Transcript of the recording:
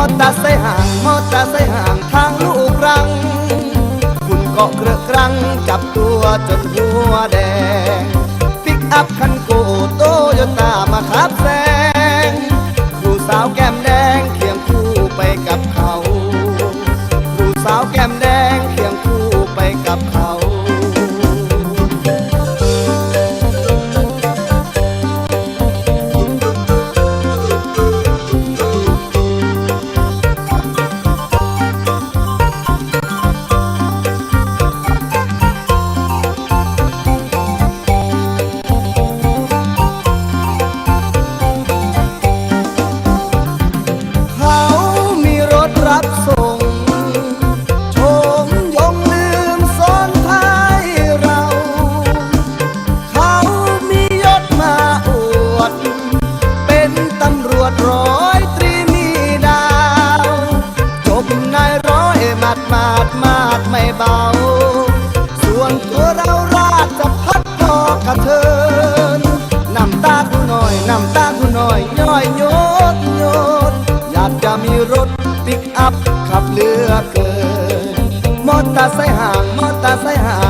อเตอร์ไซค์ห่างมอเตอร์ไซค์ห่างทางลูกรัง คุณเกาะเกลือกครั้งจับตัวจนหัวแดง ปิกอัพคันโกโตโยต้ามาขับแซงครูสาวแก้มแดง ร้อยตรีมีดาวจบนายร้อยมาดมาดมาดไม่เบา ส่วนตัวเราราชพัดพอกระเทินน้ำตากูหน่อยน้ำตากูหน่อยย่อยโยดโยดอยากจะมีรถปิกอัพขับเหลือเกิน มอเตอร์ไซค์ห่างมอเตอร์ไซค์ห่าง